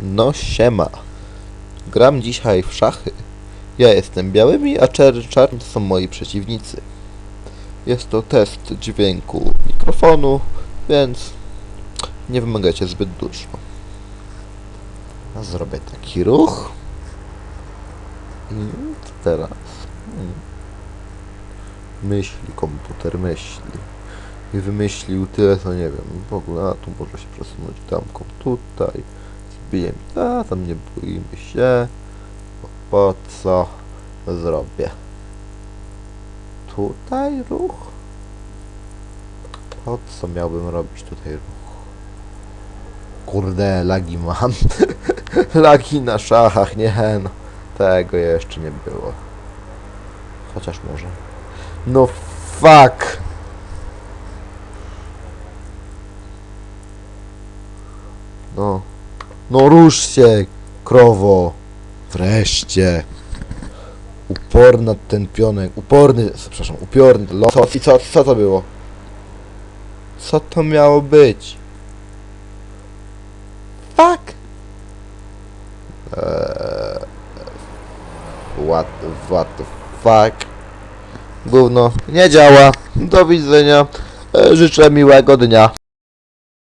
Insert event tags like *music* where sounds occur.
No siema. Gram dzisiaj w szachy. Ja jestem białymi, a czar czarni są moi przeciwnicy. Jest to test dźwięku mikrofonu, więc nie wymagacie zbyt dużo. Zrobię taki ruch. I teraz. hmm, Myśli, komputer myśli. I wymyślił tyle, co nie wiem. W ogóle, a tu może się przesunąć damką tutaj. Zbiję mi, a tam nie boimy się. Po co zrobię? Tutaj ruch? Po co miałbym robić tutaj ruch? Kurde, lagi mam. *laughs* lagi na szachach, nie no. Tego jeszcze nie było. Chociaż może. No fuck! No. No rusz się, krowo. Wreszcie. Uporna ten pionek. Uporny, przepraszam, upiorny los. Co, co, co to było? Co to miało być? Fuck! Eee, what, what the fuck? Gówno, nie działa. Do widzenia. E, Życzę miłego dnia.